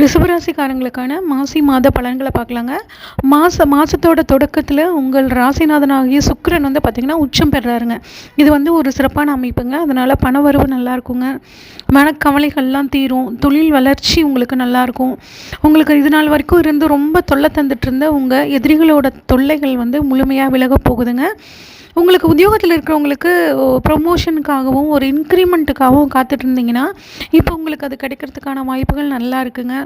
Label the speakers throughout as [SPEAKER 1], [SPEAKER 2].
[SPEAKER 1] ரிஷபராசிக்காரங்களுக்கான மாசி மாத பலன்களை பார்க்கலாங்க. மாச மாதத்தோட தொடக்கத்தில் உங்கள் ராசிநாதனாகிய சுக்கரன் வந்து பார்த்திங்கன்னா உச்சம் பெறாருங்க. இது வந்து ஒரு சிறப்பான அமைப்புங்க. அதனால் பணவரவு நல்லாயிருக்குங்க மனக்கவலைகள்லாம் தீரும். தொழில் வளர்ச்சி உங்களுக்கு நல்லாயிருக்கும் உங்களுக்கு இது நாள் வரைக்கும் இருந்து ரொம்ப தொல்லை தந்துட்டு இருந்த உங்கள் எதிரிகளோட தொல்லைகள் வந்து முழுமையாக விலக போகுதுங்க. உங்களுக்கு உத்தியோகத்தில் இருக்கிறவங்களுக்கு ப்ரொமோஷனுக்காகவும் ஒரு இன்க்ரிமெண்ட்டுக்காகவும் காத்துட்டு இருந்தீங்கன்னா இப்போ உங்களுக்கு அது கிடைக்கிறதுக்கான வாய்ப்புகள் நல்லா இருக்குங்க.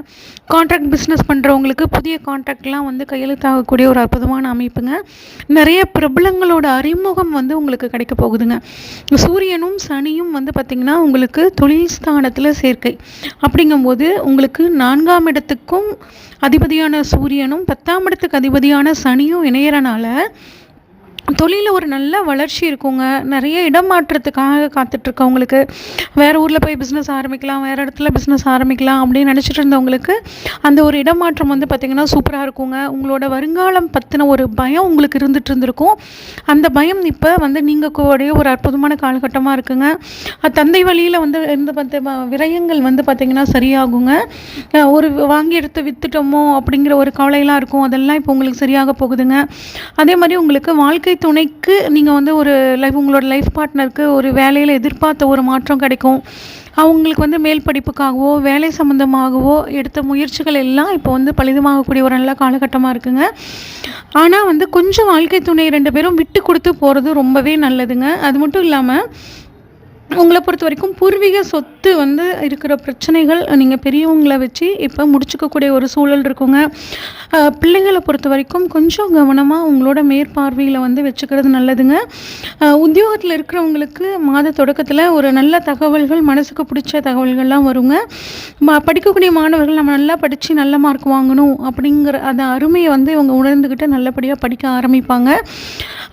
[SPEAKER 1] கான்ட்ராக்ட் பிஸ்னஸ் பண்ணுறவங்களுக்கு புதிய கான்ட்ராக்ட்லாம் வந்து கையெழுத்தாகக்கூடிய ஒரு அற்புதமான அமைப்புங்க. நிறைய பிரபலங்களோட அறிமுகம் வந்து உங்களுக்கு கிடைக்க போகுதுங்க. சூரியனும் சனியும் வந்து பார்த்திங்கன்னா உங்களுக்கு தொழில் ஸ்தானத்தில் சேர்க்கை. அப்படிங்கும்போது உங்களுக்கு நான்காம் இடத்துக்கும் அதிபதியான சூரியனும் பத்தாம் இடத்துக்கு அதிபதியான சனியும் இணையறனால தொழிலில் ஒரு நல்ல வளர்ச்சி இருக்குங்க. நிறைய இடமாற்றத்துக்காக காத்துட்ருக்கவங்களுக்கு. வேறு ஊரில் போய் பிஸ்னஸ் ஆரம்பிக்கலாம் வேறு இடத்துல பிஸ்னஸ் ஆரம்பிக்கலாம் அப்படின்னு நினச்சிட்டு இருந்தவங்களுக்கு அந்த ஒரு இடமாற்றம் வந்து பார்த்திங்கன்னா சூப்பராக இருக்குங்க. உங்களோட வருங்காலம் பற்றின ஒரு பயம் உங்களுக்கு இருந்துகிட்டு இருந்திருக்கும். அந்த பயம் இப்போ வந்து நீங்கள் கூடிய ஒரு அற்புதமான காலகட்டமாக இருக்குங்க. தந்தை வழியில் வந்து இந்த பத்த விரயங்கள் வந்து பார்த்திங்கன்னா சரியாகுங்க. ஒரு வாங்கி எடுத்து வித்துட்டோமோ அப்படிங்கிற ஒரு கவலையெல்லாம் இருக்கும். அதெல்லாம் இப்போ உங்களுக்கு சரியாக போகுதுங்க. அதே மாதிரி உங்களுக்கு வாழ்க்கை துணை துணைக்கு நீங்கள் வந்து ஒரு லைஃப் உங்களோட லைஃப் பார்ட்னருக்கு ஒரு வேலையில் எதிர்பார்த்த ஒரு மாற்றம் கிடைக்கும். அவங்களுக்கு வந்து மேல் படிப்புக்காகவோ வேலை சம்மந்தமாகவோ எடுத்த முயற்சிகள் எல்லாம் இப்போ வந்து பலிதமாகக்கூடிய ஒரு நல்ல காலகட்டமாக இருக்குங்க. ஆனால் வந்து கொஞ்சம் வாழ்க்கை துணை ரெண்டு பேரும் விட்டு கொடுத்து போகிறது ரொம்பவே நல்லதுங்க. அது மட்டும் இல்லாமல் உங்களை பொறுத்த வரைக்கும் பூர்வீக சொத்து வந்து இருக்கிற பிரச்சனைகள் நீங்கள் பெரியவங்களை வச்சு இப்போ முடிச்சுக்கக்கூடிய ஒரு சூழல் இருக்குங்க. பிள்ளைங்களை பொறுத்த வரைக்கும் கொஞ்சம் கவனமாக உங்களோட மேற்பார்வையில் வந்து வச்சுக்கிறது நல்லதுங்க. உத்தியோகத்தில் இருக்கிறவங்களுக்கு மாத தொடக்கத்தில் ஒரு நல்ல தகவல்கள் மனசுக்கு பிடிச்ச தகவல்கள்லாம் வருங்க. படிக்கக்கூடிய மாணவர்கள் நம்ம நல்லா படித்து நல்ல மார்க் வாங்கணும் அப்படிங்கிற அந்த அருமையை வந்து இவங்க உணர்ந்துக்கிட்டு நல்லபடியாக படிக்க ஆரம்பிப்பாங்க.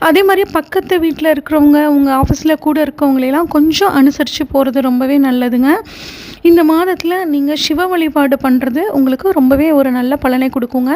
[SPEAKER 1] அதே மாதிரி பக்கத்து வீட்டில் இருக்கிறவங்க உங்கள் ஆஃபீஸில் கூட இருக்கவங்களெல்லாம் கொஞ்சம் அனுசரித்து போகிறது ரொம்பவே நல்லதுங்க. இந்த மாதத்தில் நீங்கள் சிவ வழிபாடு பண்ணுறது உங்களுக்கு ரொம்பவே ஒரு நல்ல பலனை கொடுக்குங்க.